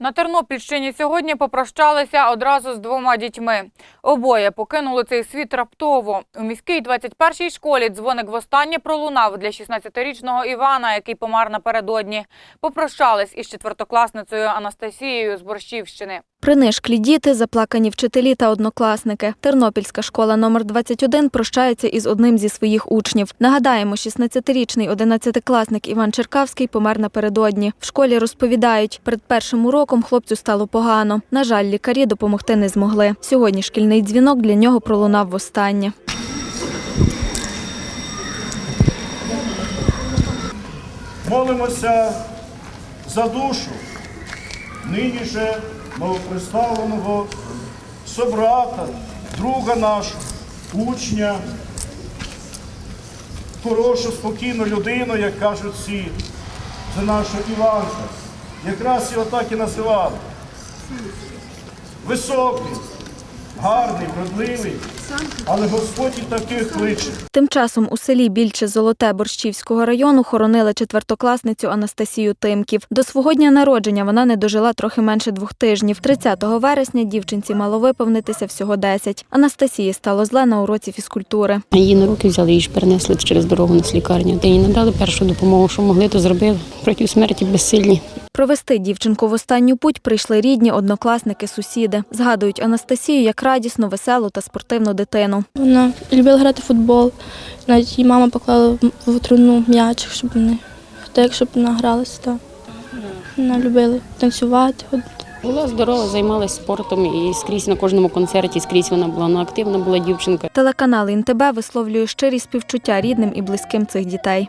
На Тернопільщині сьогодні попрощалися одразу з двома дітьми. Обоє покинули цей світ раптово. У міській 21-й школі дзвоник востаннє пролунав для 16-річного Івана, який помер напередодні. Попрощались із четвертокласницею Анастасією з Борщівщини. Принишклі діти, заплакані вчителі та однокласники. Тернопільська школа номер 21 прощається із одним зі своїх учнів. Нагадаємо, 16-річний 11-класник Іван Черкавський помер напередодні. В школі розповідають, перед першим уроком хлопцю стало погано. На жаль, лікарі допомогти не змогли. Сьогодні шкільний дзвінок для нього пролунав востаннє. Молимося за душу нині же новоприставленого собрата, друга нашого, учня, хорошу, спокійну людину, як кажуть всі, за нашого Іванка. Якраз його так і називали. Високий, гарний, вродливий, але Господь і таких кличе. Тим часом у селі Більче Золоте Борщівського району хоронили четвертокласницю Анастасію Тимків. До свого дня народження вона не дожила трохи менше двох тижнів. 30 вересня дівчинці мало виповнитися всього 10. Анастасії стало зле на уроці фізкультури. Її на руки взяли, її ж перенесли через дорогу на лікарню. Та їй надали першу допомогу, що могли, то зробили. Проти смерті безсильні. Провести дівчинку в останню путь прийшли рідні, однокласники, сусіди. Згадують Анастасію як радісну, веселу та спортивну дитину. Вона любила грати в футбол. Навіть її мама поклала в- труну м'яч, щоб вони так, щоб вона гралася. Так. Вона любила танцювати. Була здорова, займалася спортом і скрізь на кожному концерті, скрізь вона була ну, активна була дівчинка. Телеканал ІНТБ висловлює щирі співчуття рідним і близьким цих дітей.